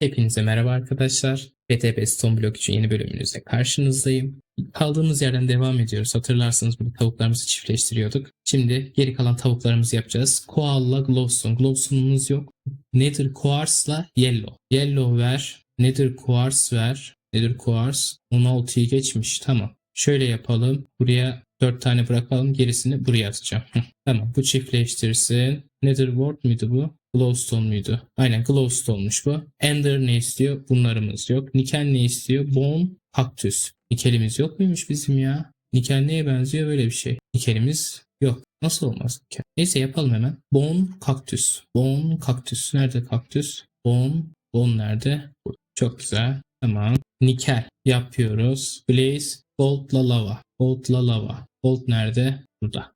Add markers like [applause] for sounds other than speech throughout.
Hepinize merhaba arkadaşlar. BTP Stone Block için yeni bölümünüzde karşınızdayım. Kaldığımız yerden devam ediyoruz. Hatırlarsanız burada tavuklarımızı çiftleştiriyorduk. Şimdi geri kalan tavuklarımızı yapacağız. Koala, Glowstone. Glowstone'umuz yok. Nether Quartz'la Yellow. Yellow ver. Nether Quartz ver. Nether Quartz 16'yı geçmiş. Tamam. Şöyle yapalım. Buraya 4 tane bırakalım. Gerisini buraya atacağım. Tamam. Bu çiftleştirsin. Nether Ward muydu bu? Glowstone muydu? Aynen Glowstone'muş bu. Ender ne istiyor? Bunlarımız yok. Nikel ne istiyor? Bone, kaktüs. Nikelimiz yok muymuş bizim ya? Nikel neye benziyor? Böyle bir şey. Nikelimiz yok. Nasıl olmaz nikel? Neyse yapalım hemen. Bone, kaktüs. Bone, kaktüs. Nerede kaktüs? Bone, bone nerede? Çok güzel. Tamam. Nikel yapıyoruz. Blaze, gold'la lava. Gold'la lava. Gold nerede? Burada.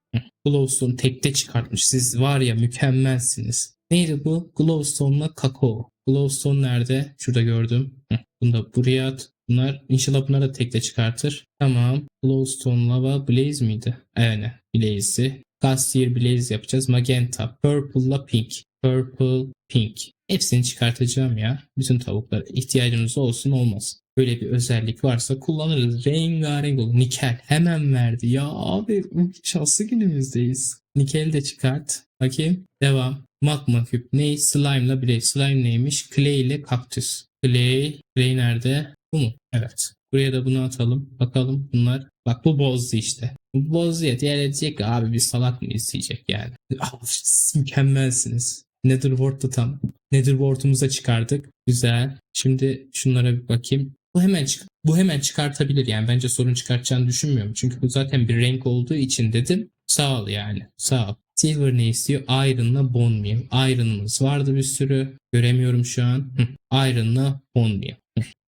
Glowstone tekte çıkartmış. Siz var ya mükemmelsiniz. Neydi bu? Glowstone'la kakao. Glowstone nerede? Şurada gördüm. Hı, Bunu da buraya at. Bunlar inşallah bunları da tekte çıkartır. Tamam. Glowstone lava blaze miydi? Aynen. Blaze'i. Castier blaze yapacağız. Magenta. Purple'la pink. Purple, pink. Hepsini çıkartacağım ya. Bütün tavuklara ihtiyacımız olsun olmaz. Böyle bir özellik varsa kullanırız. Rengarenk olur. Nikel hemen verdi. Ya abi şanslı günümüzdeyiz. Nikel de çıkart. Bakayım. Devam. Magma küp. Ney? Slime'la Blaze. Slime neymiş? Clay ile kaktüs. Clay. Clay nerede? Bu mu? Evet. Buraya da bunu atalım. Bakalım bunlar. Bak bu bozdu işte. Bu bozdu ya. Diğer diyecek ki abi biz salak mıyız diyecek yani. [laughs] Abi, siz mükemmelsiniz. Netherworld da tam. Netherworld'umuza çıkardık. Güzel. Şimdi şunlara bir bakayım. Bu hemen çık bu hemen çıkartabilir yani bence sorun çıkartacağını düşünmüyorum. Çünkü bu zaten bir renk olduğu için dedim. Sağ ol yani. Sağ ol. Silver ne istiyor? Iron'la bone meal. Iron'ımız vardı bir sürü. Göremiyorum şu an. Iron'la bone meal.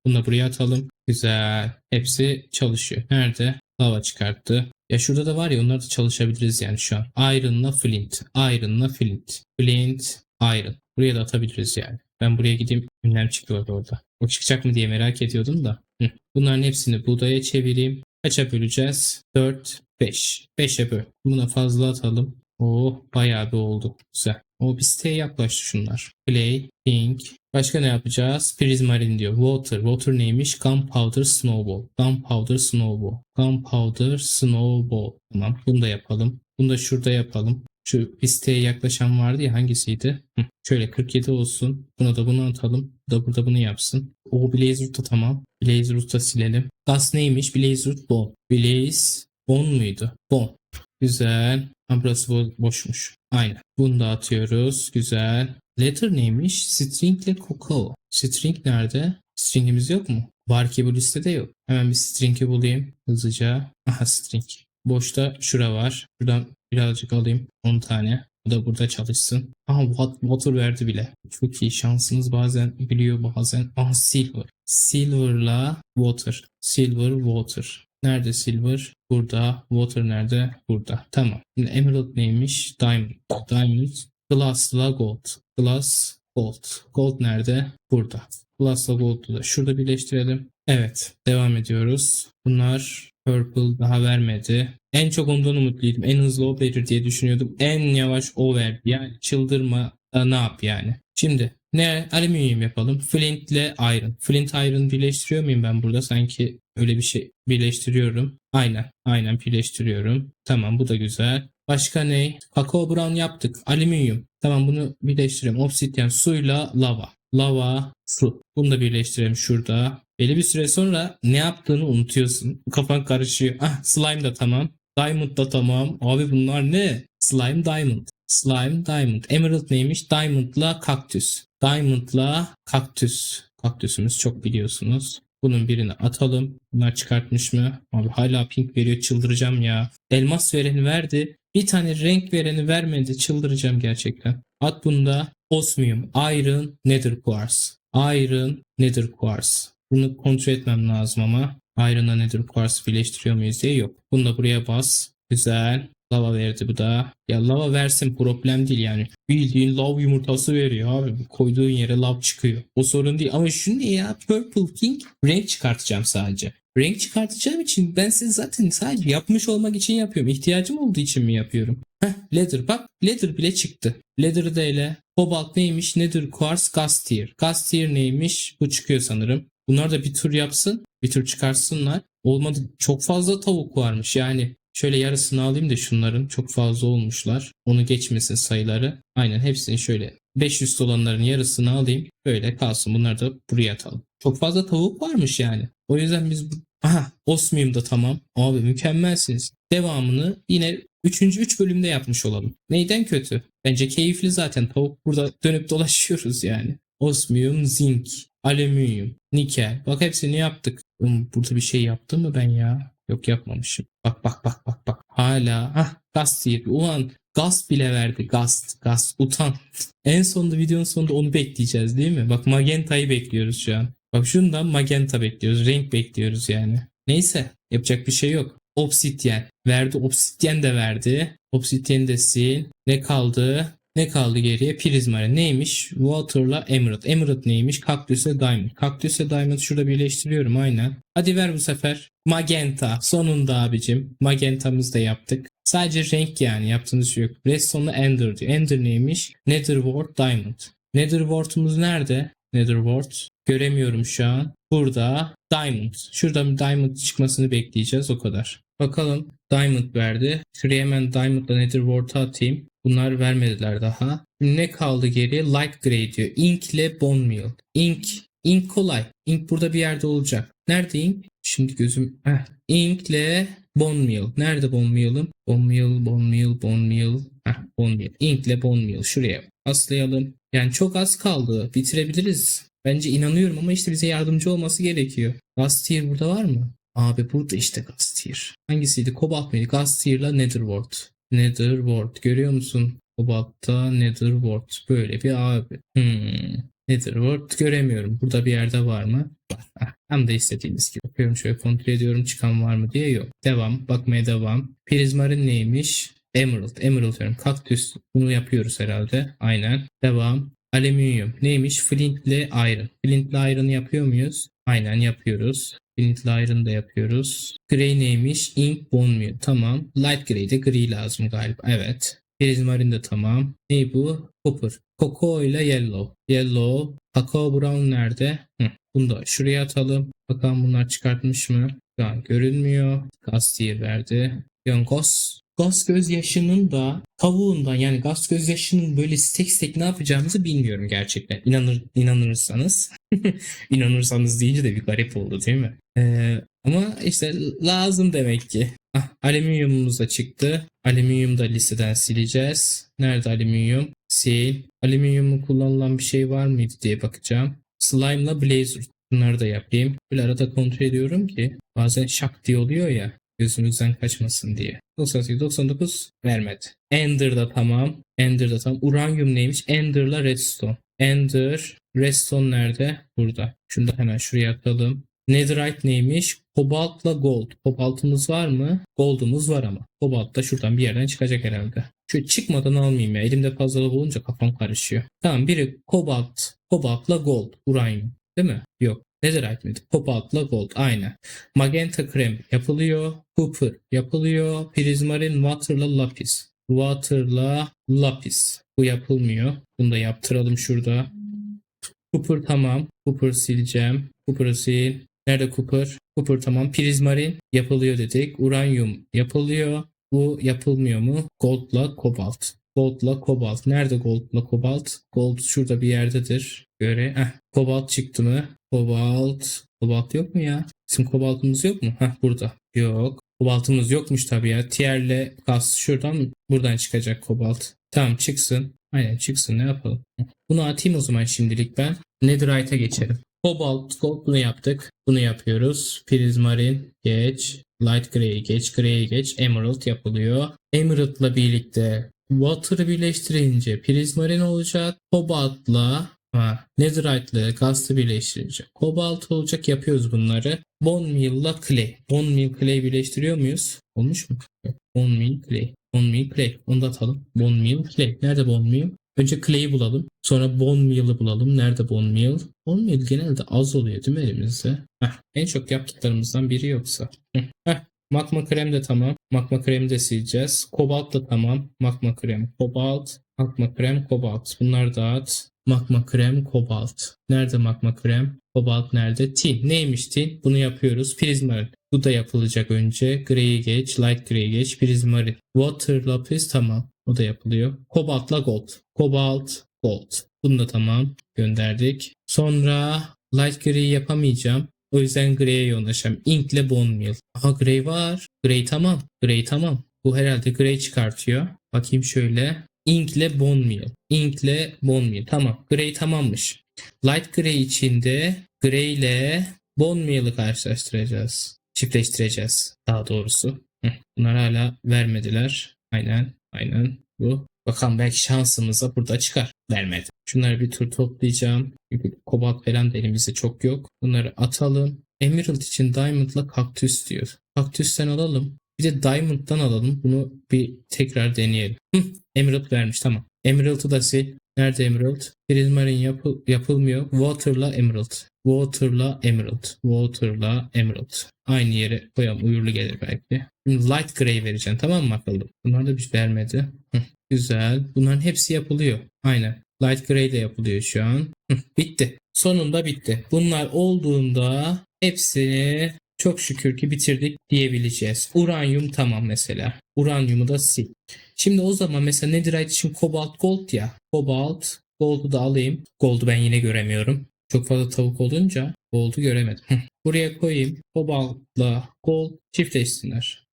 Bunu da buraya atalım. Güzel. Hepsi çalışıyor. Nerede? Lava çıkarttı. Ya şurada da var ya onlar da çalışabiliriz yani şu an. Iron'la flint. Iron'la flint. Flint, iron. Buraya da atabiliriz yani. Ben buraya gideyim. Ünlem çıkıyordu orada. O çıkacak mı diye merak ediyordum da. Bunların hepsini buğdaya çevireyim. Kaça böleceğiz? 4, 5. 5'e böl. Buna fazla atalım. Oh bayağı bir oldu. Güzel. O bir siteye yaklaştı şunlar. Clay, pink. Başka ne yapacağız? Prismarine diyor. Water. Water neymiş? Gunpowder Snowball. Gunpowder Snowball. Gunpowder Snowball. Tamam. Bunu da yapalım. Bunu da şurada yapalım. Şu listeye yaklaşan vardı ya hangisiydi? Hı, şöyle 47 olsun. Buna da bunu atalım. Bu da burada bunu yapsın. O Blaze Root'ta tamam. Blaze Root'ta silelim. Gas neymiş? Blaze Root Bone. Blaze Bone muydu? Bone. Güzel. Ha, burası bo- boşmuş. Aynen. Bunu da atıyoruz. Güzel. Letter neymiş? String ile Cocoa. String nerede? Stringimiz yok mu? Var ki bu listede yok. Hemen bir string'i bulayım. Hızlıca. Aha string. Boşta şura var. Şuradan birazcık alayım. 10 tane. Bu da burada çalışsın. Aha wat- water verdi bile. Çok iyi. Şansınız bazen biliyor bazen. Aha silver. Silver'la water. Silver water. Nerede silver? Burada. Water nerede? Burada. Tamam. Şimdi emerald neymiş? Diamond. Diamond. Glass'la gold. Glass, gold. Gold nerede? Burada. Glass'la gold'u da şurada birleştirelim. Evet. Devam ediyoruz. Bunlar purple daha vermedi. En çok ondan umutluydum. En hızlı o verir diye düşünüyordum. En yavaş o verdi. Yani çıldırma da ne yap yani. Şimdi ne alüminyum yapalım. Flint ile iron. Flint iron birleştiriyor muyum ben burada? Sanki öyle bir şey birleştiriyorum. Aynen. Aynen birleştiriyorum. Tamam bu da güzel. Başka ne? Kakao brown yaptık. Alüminyum. Tamam bunu birleştirelim. Obsidian suyla lava. Lava, su. Bunu da birleştirelim şurada. Belli bir süre sonra ne yaptığını unutuyorsun. Kafan karışıyor. Ah slime da tamam. Diamond da tamam. Abi bunlar ne? Slime diamond. Slime diamond. Emerald neymiş? Diamond'la kaktüs. Diamond'la kaktüs. Kaktüsümüz çok biliyorsunuz. Bunun birini atalım. Bunlar çıkartmış mı? Abi hala pink veriyor çıldıracağım ya. Elmas vereni verdi. Bir tane renk vereni vermedi. Çıldıracağım gerçekten. At bunda osmium, iron, nether quartz. Iron, nether quartz. Bunu kontrol etmem lazım ama. Iron'la nether quartz birleştiriyor muyuz diye yok. Bunu da buraya bas. Güzel. Lava verdi bu da. Ya lava versin problem değil yani. Bildiğin lav yumurtası veriyor abi. Koyduğun yere lav çıkıyor. O sorun değil. Ama ne ya? Purple King renk çıkartacağım sadece. renk çıkartacağım için ben size zaten sadece yapmış olmak için yapıyorum. İhtiyacım olduğu için mi yapıyorum? Heh, leather bak leather bile çıktı. Leather da ile cobalt neymiş? Nether quartz. Gas tier neymiş? Bu çıkıyor sanırım. Bunlar da bir tur yapsın. Bir tur çıkarsınlar. Olmadı çok fazla tavuk varmış. Yani şöyle yarısını alayım da şunların çok fazla olmuşlar. Onu geçmesin sayıları. Aynen hepsini şöyle 500 olanların yarısını alayım. Böyle kalsın. Bunları da buraya atalım. Çok fazla tavuk varmış yani. O yüzden biz. Aha Osmium da tamam. Abi mükemmelsiniz. Devamını yine 3. 3 bölümde yapmış olalım. Neyden kötü? Bence keyifli zaten. Tavuk burada dönüp dolaşıyoruz yani. Osmium, zinc, alüminyum, nikel. Bak hepsini yaptık. Burada bir şey yaptım mı ben ya? Yok yapmamışım. Bak bak bak bak bak. Hala. Hah gaz tier. Ulan gaz bile verdi. Gaz. Gaz. Utan. en sonunda videonun sonunda onu bekleyeceğiz değil mi? Bak magentayı bekliyoruz şu an. Bak şundan magenta bekliyoruz. Renk bekliyoruz yani. Neyse. Yapacak bir şey yok. Obsidyen. Verdi. Obsidyen de verdi. Obsidyen de sil. Ne kaldı? Ne kaldı geriye? Prizmare. Neymiş? Water'la Emerald. Emerald neymiş? Kaktüse Diamond. Kaktüse Diamond şurada birleştiriyorum aynen. Hadi ver bu sefer. Magenta. Sonunda abicim. Magenta'mızı da yaptık. Sadece renk yani. Yaptığımız şey yok. Redstone'la Ender diyor. Ender neymiş? Netherwort Diamond. Netherwort'umuz nerede? Netherwort. Göremiyorum şu an. Burada Diamond. Şurada bir Diamond çıkmasını bekleyeceğiz o kadar. Bakalım Diamond verdi. Şuraya hemen Diamond'la Netherwort'a atayım. Bunlar vermediler daha. Ne kaldı geriye? Light Gray diyor. Ink ile Bone Meal. Ink. Ink kolay. Ink burada bir yerde olacak. Nerede ink? Şimdi gözüm... Heh. Ink ile Bone Meal. Nerede Bone Meal'ım? Bone Meal, Bone Meal, Bone Meal. Heh, Bone Meal. Ink ile Bone Meal. Şuraya aslayalım. Yani çok az kaldı. Bitirebiliriz. Bence inanıyorum ama işte bize yardımcı olması gerekiyor. Gas tier burada var mı? Abi burada işte gas tier. Hangisiydi? Cobalt mıydı? Gas tier'la Netherwort. Görüyor musun? Cobalt'ta Netherwort. Böyle bir abi. Hmm. Netherwort göremiyorum. Burada bir yerde var mı? Var. Ah, tam da istediğimiz gibi. Bakıyorum şöyle kontrol ediyorum çıkan var mı diye yok. Devam. Bakmaya devam. Prizmarin neymiş? Emerald. Emerald diyorum. Kaktüs. Bunu yapıyoruz herhalde. Aynen. Devam. Alüminyum. Neymiş? Flint ile iron. Flint ile iron yapıyor muyuz? Aynen yapıyoruz. İle iron da yapıyoruz. Gray neymiş? Ink bone meal. Tamam. Light gray de gri lazım galiba. Evet. Prizmarin de tamam. Ne bu? Copper. Cocoa ile yellow. Yellow. Kakao brown nerede? Hı. Bunu da şuraya atalım. Bakalım bunlar çıkartmış mı? Şu an görünmüyor. Gaz tier verdi. Yonkos. Gaz gözyaşının da tavuğundan yani gaz gözyaşının böyle stek stek ne yapacağımızı bilmiyorum gerçekten. İnanır, inanırsanız. [laughs] İnanırsanız deyince de bir garip oldu değil mi? Ee, ama işte lazım demek ki. Ah, alüminyumumuz da çıktı. Alüminyum da listeden sileceğiz. Nerede alüminyum? Sil. Alüminyumun kullanılan bir şey var mıydı diye bakacağım. Slime'la Blazer. Bunları da yapayım. Böyle arada kontrol ediyorum ki bazen şak diye oluyor ya gözümüzden kaçmasın diye. 98 99 vermedi. Ender da tamam. Ender da tamam. Uranyum neymiş? Ender'la Redstone. Ender, Redstone nerede? Burada. Şunu da hemen şuraya atalım. Netherite neymiş? Kobaltla gold. Kobaltımız var mı? Gold'umuz var ama. Kobalt da şuradan bir yerden çıkacak herhalde. Şu çıkmadan almayayım ya. Elimde fazlalık olunca kafam karışıyor. Tamam biri kobalt. Kobaltla gold. Uranyum. Değil mi? Yok. Netherite miydi? Kobaltla gold. Aynen. Magenta krem yapılıyor. Cooper yapılıyor. Prizmarin water'la lapis. Water'la lapis. Bu yapılmıyor. Bunu da yaptıralım şurada. Cooper tamam. Cooper sileceğim. Cooper'ı sil. Nerede Cooper? Cooper tamam. Prizmarin yapılıyor dedik. Uranyum yapılıyor. Bu yapılmıyor mu? Gold'la kobalt. Gold'la kobalt. Nerede gold'la kobalt? Gold şurada bir yerdedir. Göre. Heh, kobalt çıktı mı? Kobalt. Kobalt yok mu ya? Bizim kobaltımız yok mu? Heh burada. Yok. Kobaltımız yokmuş tabii ya. Tier'le kas şuradan buradan çıkacak kobalt. Tamam çıksın. Aynen çıksın ne yapalım. Bunu atayım o zaman şimdilik ben. Netherite'a geçelim. Cobalt, gold bunu yaptık. Bunu yapıyoruz. Prizmarin geç. Light Gray geç. Gray geç. Emerald yapılıyor. Emerald'la birlikte Water'ı birleştirince Prizmarin olacak. Cobalt'la Ha, Netherite ile Gast'ı birleştirince Kobalt olacak yapıyoruz bunları. Bone Meal'la Clay. Bone Meal Clay birleştiriyor muyuz? Olmuş mu? Bone Meal Clay. Bone Meal Clay. Onu da atalım. Bone Meal Clay. Nerede Bone Meal? Önce clay'i bulalım. Sonra bone meal'ı bulalım. Nerede bone meal? Bone meal genelde az oluyor değil mi elimizde? Heh, en çok yaptıklarımızdan biri yoksa. Heh, Magma krem de tamam. Magma kremi de sileceğiz. Kobalt da tamam. Magma krem, kobalt. Magma krem, kobalt. Bunlar dağıt. Magma krem, kobalt. Nerede magma krem? Kobalt nerede? Tin. Neymiş tin? Bunu yapıyoruz. Prizmarin. Bu da yapılacak önce. Grey'i geç. Light grey'i geç. Prizmarin. Water lapis tamam. O da yapılıyor. Kobaltla gold. Kobalt, gold. Bunu da tamam. Gönderdik. Sonra light grey yapamayacağım. O yüzden Grey'e yoğunlaşacağım. Ink ile Bone Meal. Aha Grey var. Grey tamam. Grey tamam. Bu herhalde Grey çıkartıyor. Bakayım şöyle. Ink ile Bone Meal. Ink ile Bone Meal. Tamam. Grey tamammış. Light Grey içinde Grey ile Bone Meal'ı karşılaştıracağız. Çiftleştireceğiz. Daha doğrusu. Bunlar hala vermediler. Aynen. Aynen. Bu. Bakalım belki şansımıza burada çıkar. Vermedi. Şunları bir tur toplayacağım. Çünkü kobalt falan da elimizde çok yok. Bunları atalım. Emerald için Diamond'la kaktüs diyor. Kaktüsten alalım. Bir de Diamond'dan alalım. Bunu bir tekrar deneyelim. Hı, Emerald vermiş tamam. Emerald'ı da sil. Nerede Emerald? Prismarin yapı- yapılmıyor. Water'la Emerald. Water'la Emerald. Water'la Emerald. Aynı yere koyalım. Uyurlu gelir belki. Şimdi Light Grey vereceğim tamam mı akıllı? Bunlar da bir vermedi. Güzel. Bunların hepsi yapılıyor. Aynen. Light Grey de yapılıyor şu an. Bitti. Sonunda bitti. Bunlar olduğunda hepsini çok şükür ki bitirdik diyebileceğiz. Uranyum tamam mesela. Uranyumu da sil. Şimdi o zaman mesela Netherite için kobalt gold ya. Kobalt gold'u da alayım. Gold'u ben yine göremiyorum. Çok fazla tavuk olunca gold'u göremedim. Buraya koyayım. Kobaltla gold çiftleşsinler.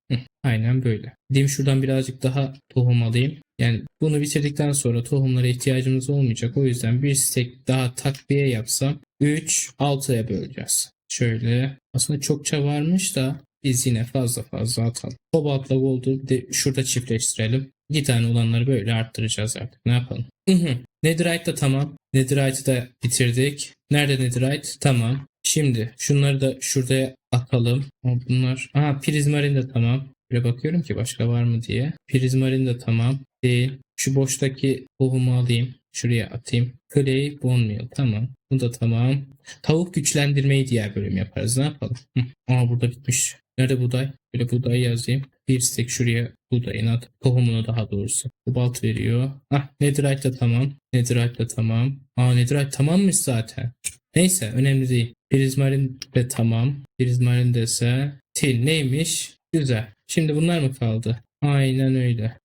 Aynen böyle. Gideyim şuradan birazcık daha tohum alayım. Yani bunu bitirdikten sonra tohumlara ihtiyacımız olmayacak. O yüzden bir stek daha takviye yapsam 3 6'ya böleceğiz. Şöyle aslında çokça varmış da biz yine fazla fazla atalım. Kobaltla gold'u de şurada çiftleştirelim. İki tane olanları böyle arttıracağız artık. Ne yapalım? Hı hı. Netherite de tamam. Netherite'ı da bitirdik. Nerede Netherite? Tamam. Şimdi şunları da şuraya atalım. Bunlar. Aha prizmarin de tamam. Böyle bakıyorum ki başka var mı diye. Prizmarin de tamam. Değil. Şu boştaki tohumu alayım. Şuraya atayım. Clay, bone meal. Tamam. Bu da tamam. Tavuk güçlendirmeyi diğer bölüm yaparız. Ne yapalım? Aa burada bitmiş. Nerede buğday? Böyle buğday yazayım. Bir stek şuraya buğdayını at. Tohumunu daha doğrusu. Kobalt veriyor. Ah Netherite de tamam. Netherite de tamam. Aa Netherite tamammış zaten. Neyse önemli değil. Prizmarin de tamam. Prizmarin de ise til neymiş? Güzel. Şimdi bunlar mı kaldı? Aynen öyle.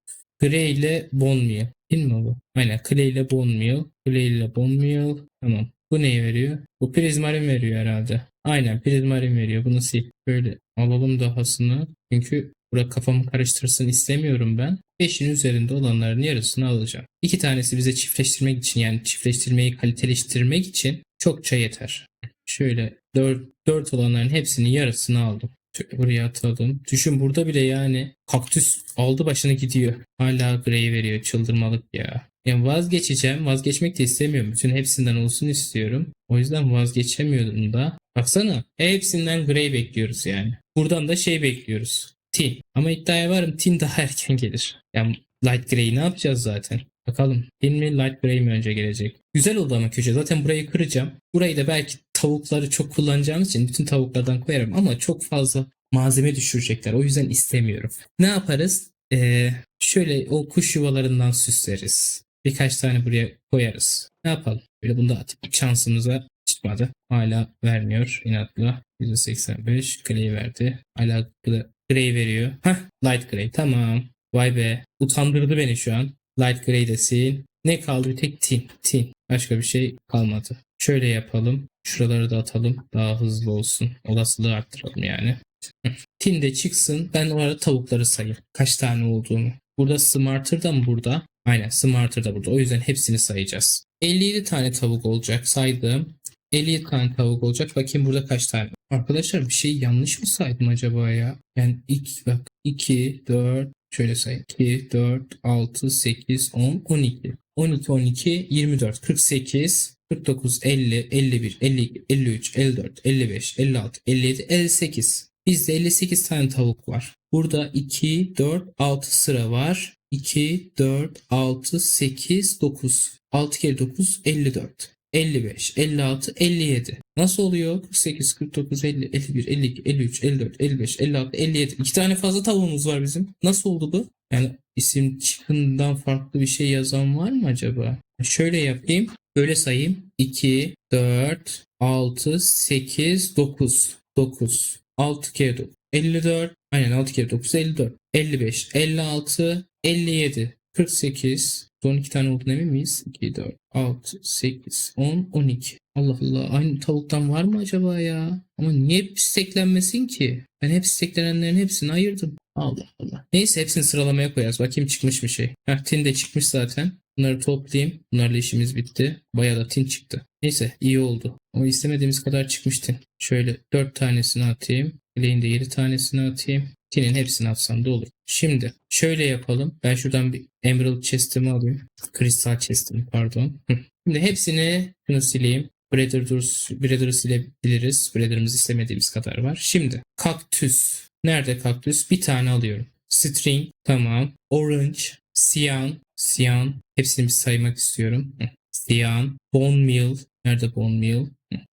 Grey ile bone meal. Değil mi bu? Aynen. Clay ile bone meal. Clay ile bone meal. Tamam. Bu neyi veriyor? Bu prizmarin veriyor herhalde. Aynen prizmarin veriyor. Bunu sil. Böyle alalım dahasını. Çünkü bura kafamı karıştırsın istemiyorum ben. 5'in üzerinde olanların yarısını alacağım. İki tanesi bize çiftleştirmek için yani çiftleştirmeyi kaliteleştirmek için çokça yeter. Şöyle 4, 4 olanların hepsinin yarısını aldım. Şöyle buraya atalım. Düşün burada bile yani kaktüs aldı başını gidiyor. Hala grey veriyor çıldırmalık ya. Yani vazgeçeceğim. Vazgeçmek de istemiyorum. Bütün hepsinden olsun istiyorum. O yüzden vazgeçemiyorum da. Baksana hepsinden grey bekliyoruz yani. Buradan da şey bekliyoruz. Tin. Ama iddiaya varım tin daha erken gelir. Yani light grey ne yapacağız zaten? Bakalım. Tin mi light grey mi önce gelecek? Güzel oldu ama köşe. Zaten burayı kıracağım. Burayı da belki tavukları çok kullanacağımız için bütün tavuklardan koyarım ama çok fazla malzeme düşürecekler. O yüzden istemiyorum. Ne yaparız? Ee, şöyle o kuş yuvalarından süsleriz. Birkaç tane buraya koyarız. Ne yapalım? Böyle bunda atıp şansımıza çıkmadı. Hala vermiyor inatla. %85 grey verdi. Hala gr- grey veriyor. Hah light grey tamam. Vay be utandırdı beni şu an. Light grey de sil. Ne kaldı bir tek tin. Tin. Başka bir şey kalmadı. Şöyle yapalım. Şuraları da atalım. Daha hızlı olsun. Olasılığı arttıralım yani. [laughs] Tin de çıksın. Ben o arada tavukları sayayım. Kaç tane olduğunu. Burada Smarter da mı burada? Aynen Smarter da burada. O yüzden hepsini sayacağız. 57 tane tavuk olacak saydım. 57 tane tavuk olacak. Bakayım burada kaç tane. Arkadaşlar bir şey yanlış mı saydım acaba ya? Yani ilk bak 2, 4, şöyle say. 2, 4, 6, 8, 10, 12. 12, 12, 24, 48, 49, 50, 51, 52, 53, 54, 55, 56, 57, 58. Bizde 58 tane tavuk var. Burada 2, 4, 6 sıra var. 2, 4, 6, 8, 9. 6 kere 9, 54. 55, 56, 57. Nasıl oluyor? 48, 49, 50, 51, 52, 53, 54, 55, 56, 57. İki tane fazla tavuğumuz var bizim. Nasıl oldu bu? Yani isim çıkından farklı bir şey yazan var mı acaba? Şöyle yapayım. Böyle sayayım. 2, 4, 6, 8, 9. 9. 6 kere 9. 54. Aynen 6 kere 9 54. 55, 56, 57, 48. Son iki tane olduğunu emin miyiz? 2, 4, 6, 8, 10, 12. Allah Allah. Aynı tavuktan var mı acaba ya? Ama niye hep steklenmesin ki? Ben hep steklenenlerin hepsini ayırdım. Allah Allah. Neyse hepsini sıralamaya koyarız. Bakayım çıkmış bir şey. Heh, tin de çıkmış zaten. Bunları toplayayım. Bunlarla işimiz bitti. Bayağı da tin çıktı. Neyse iyi oldu. Ama istemediğimiz kadar çıkmış tin. Şöyle 4 tanesini atayım. Bileğin de 7 tanesini atayım. Tinin hepsini atsam da olur. Şimdi şöyle yapalım. Ben şuradan bir Emerald chest'imi alayım. Kristal chest'imi pardon. Şimdi hepsini şunu sileyim. Breeder'ı silebiliriz. Breeder'ımız istemediğimiz kadar var. Şimdi kaktüs. Nerede kaktüs? Bir tane alıyorum. String. Tamam. Orange. Cyan. Cyan. Hepsini bir saymak istiyorum. Hı. Cyan. Bone meal. Nerede bone meal?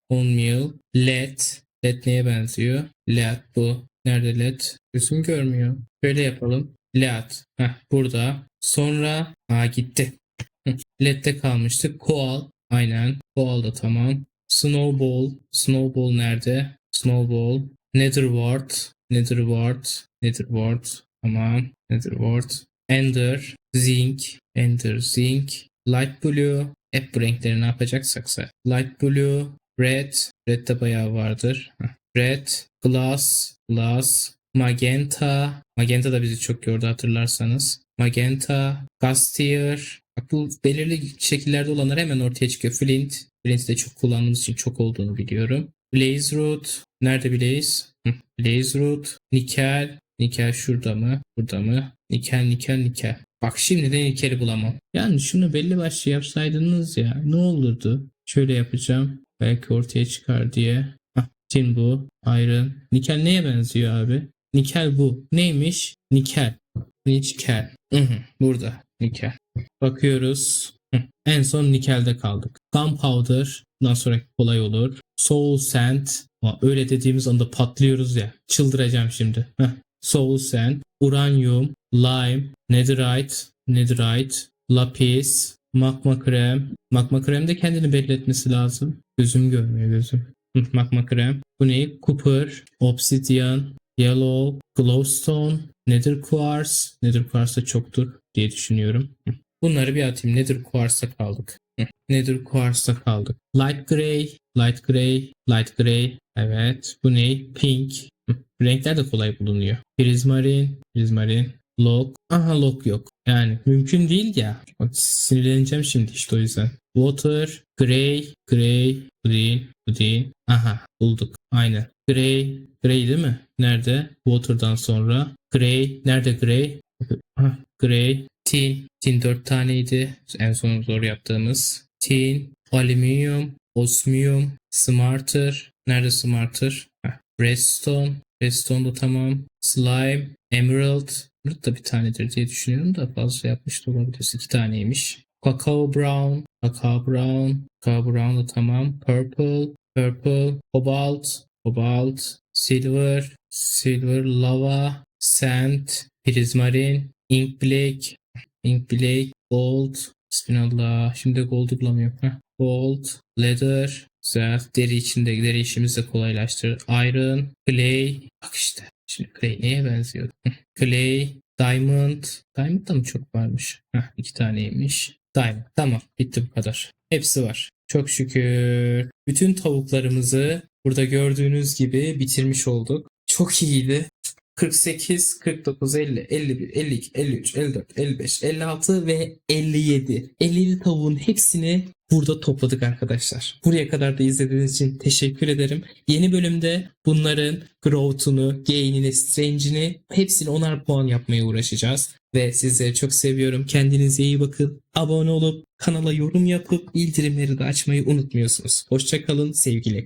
Bone meal. Lead. Led neye benziyor? Led bu. Nerede led? Gözüm görmüyor. Böyle yapalım. Led. Heh, burada. Sonra ha gitti. Led'de kalmıştık. Koal. Aynen. Koal da tamam. Snowball. Snowball nerede? Snowball. Netherward. Netherward. Netherward. Tamam. Netherward. Ender. Zinc. Ender. Zinc. Light Blue. Hep bu renkleri ne yapacaksaksa. Light Blue. Red. Red de bayağı vardır. Red. Glass. Glass. Magenta. Magenta da bizi çok yordu hatırlarsanız. Magenta. Gastier. Bak bu belirli şekillerde olanlar hemen ortaya çıkıyor. Flint. Flint'i de çok kullandığımız için çok olduğunu biliyorum. Blaze Root. Nerede Blaze? Blaze Root. Nikel. Nikel şurada mı? Burada mı? Nikel, nikel, nikel. Bak şimdi de nikeli bulamam. Yani şunu belli başlı yapsaydınız ya ne olurdu? Şöyle yapacağım. Belki ortaya çıkar diye. Tin bu. Iron. Nikel neye benziyor abi? Nikel bu. Neymiş? Nikel. Nikel. Burada. Nikel. Bakıyoruz. En son nikelde kaldık. Gunpowder. Bundan sonraki kolay olur. Soul Sand. Öyle dediğimiz anda patlıyoruz ya. Çıldıracağım şimdi. Soul Sand. Uranyum. Lime. Netherite. Netherite. Lapis. Magma krem. Magma krem de kendini belli etmesi lazım. Gözüm görmüyor gözüm. Hı, Magma krem. Bu ne? Copper. Obsidian. Yellow. Glowstone. Nether Quartz. Nether Quartz da çoktur diye düşünüyorum. Bunları bir atayım. Nether Quartz'ta kaldık. Nether Quartz'ta kaldık. Light Gray. Light Gray. Light Gray. Evet. Bu ne? Pink. Renkler de kolay bulunuyor. Prismarin. Prismarin. Lock. Aha lock yok. Yani mümkün değil ya. Sinirleneceğim şimdi işte o yüzden. Water. Gray. Gray. Değil. Bu. Aha bulduk. Aynen. Gray. Gray değil mi? Nerede? Water'dan sonra. Gray. Nerede Gray? Hah, Gray. Tin. Tin 4 taneydi. En son zor yaptığımız. Tin. Alüminyum. Osmium. Smarter. Nerede Smarter? Redstone. Redstone da tamam. Slime. Emerald. Emerald da bir tanedir diye düşünüyorum da fazla yapmış da olabiliriz. İki taneymiş. Cacao Brown. Cacao Brown. Cacao Brown da tamam. Purple. Purple. Cobalt. Cobalt. Silver. Silver. Lava. Sand. Prismarin. Ink Black. Ink Black. Gold. Bismillah. Şimdi gold'u bulamıyorum. Heh. Gold. Leather. Güzel. Deri içinde deri işimizi de kolaylaştırır. Iron. Clay. Bak işte. Şimdi Clay neye benziyor? Clay. Diamond. Diamond da mı çok varmış? Heh, iki taneymiş. Diamond. Tamam. Bitti bu kadar. Hepsi var. Çok şükür. Bütün tavuklarımızı burada gördüğünüz gibi bitirmiş olduk. Çok iyiydi. 48, 49, 50, 51, 52, 53, 54, 55, 56 ve 57. 57 tavuğun hepsini burada topladık arkadaşlar. Buraya kadar da izlediğiniz için teşekkür ederim. Yeni bölümde bunların growth'unu, gain'ini, strange'ini hepsini onar puan yapmaya uğraşacağız. Ve sizleri çok seviyorum. Kendinize iyi bakın. Abone olup kanala yorum yapıp bildirimleri de açmayı unutmuyorsunuz. Hoşçakalın, sevgiyle.